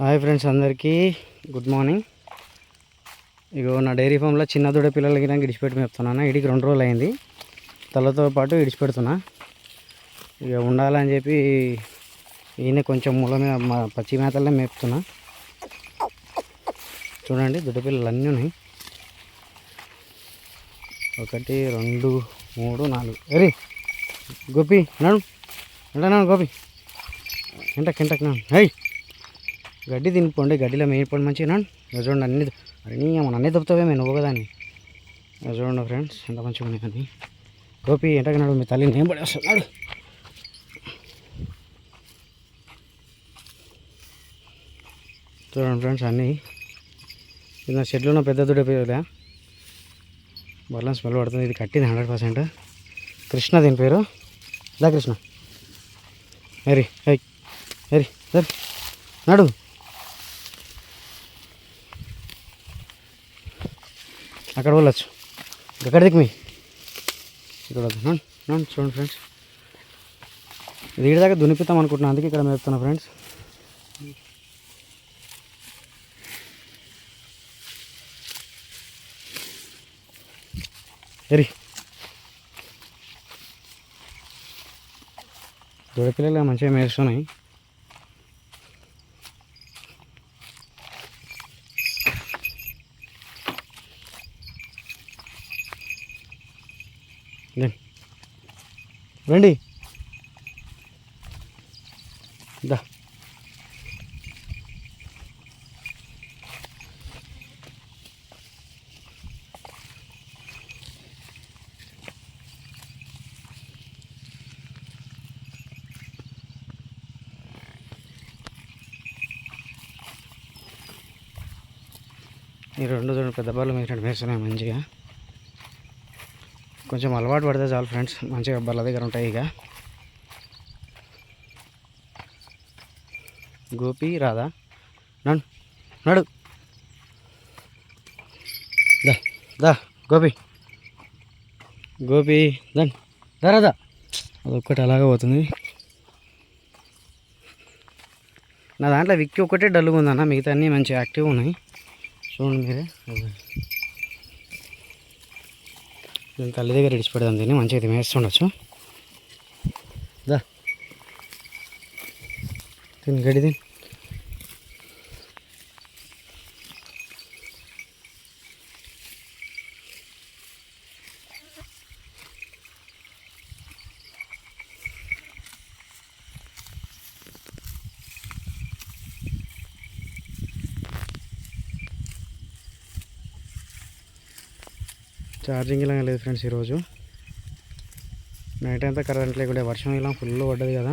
Hi friends అందరికీ. Good morning. ఇగో నా diary ఫామ్లో చిన్న దూడ పిల్లలకి నాకు ఇడిచిపెట్టి మేపుతున్నాను ఇడికి రెండు రోజులు అయింది. తలతో పాటు ఇడిచిపెడుతున్నా. ఇక ఉండాలని చెప్పి ఈయన కొంచెం మూల మీద మా పచ్చి మేతల్లో మేపుతున్నా. చూడండి దూడ పిల్లలు అన్నీ ఉన్నాయి. ఒకటి రెండు మూడు నాలుగు. ఎరి గోపి నడు. ఎంటనా గోపి. ఎంటక్ ఎంటక్ నాడు. హై గడ్డి తినిపోండి గడ్డిలో మేయిపోండి మంచిగా చూడండి అన్ని అరే ఏమన్నా అన్నీ నన్నే దొబ్బుతావేమే నువ్వు ఒకదాన్ని చూడండి ఫ్రెండ్స్ ఎంత మంచిగా ఉన్నాయి కానీ గోపి ఎంటకన్నాడు మీ తల్లిని ఏం పడి వస్తున్నాడు. చూడండి ఫ్రెండ్స్ అన్నీ. ఇది నా షెడ్లో ఉన్న పెద్ద దుడ్డ పేరులే బర్లం స్మెల్ పడుతుంది. ఇది కట్టింది హండ్రెడ్ పర్సెంట్. కృష్ణ దీని పేరు. దా కృష్ణ. హరి హై హరి సరి నడు. అక్కడ వెళ్ళచ్చు. ఎక్కడ దిక్కు మీ? ఇక్కడ చూడండి ఫ్రెండ్స్. ఇది దాకా దునిపిస్తాం అనుకుంటున్నాను. అందుకే ఇక్కడ మేపుతున్నా ఫ్రెండ్స్. ఎరి. దూడపిల్లలు మంచిగా మేస్తున్నాయి రండి. రండి. దా. ఈ రెండు రెండు పెద్ద బాలు మేసినట్టు మేస్తున్నాయి మంచిగా. కొంచెం అలవాటు పడితే చాలు ఫ్రెండ్స్. మంచిగా బల్ల దగ్గర ఉంటాయి ఇక. గోపి రాదా నడు నడు. దా దా గోపి. గోపి దన్ దా రాదా అదొక్కటి అలాగే పోతుంది. నా దాంట్లో విక్కి ఒక్కటే డల్గా ఉందన్న మిగతా అన్నీ మంచి యాక్టివ్ ఉన్నాయి. చూడండి మీరే. నేను తల్లి దగ్గర ఇడిచిపెడదాం దీన్ని మంచిగా ఇది మేస్తుండొచ్చు దా. దీని గడి దీని ఛార్జింగ్ ఇలా లేదు ఫ్రెండ్స్ ఈరోజు. నైట్ అంతా కరెంట్ లేకుండా వర్షం ఇలా ఫుల్ పడ్డది కదా.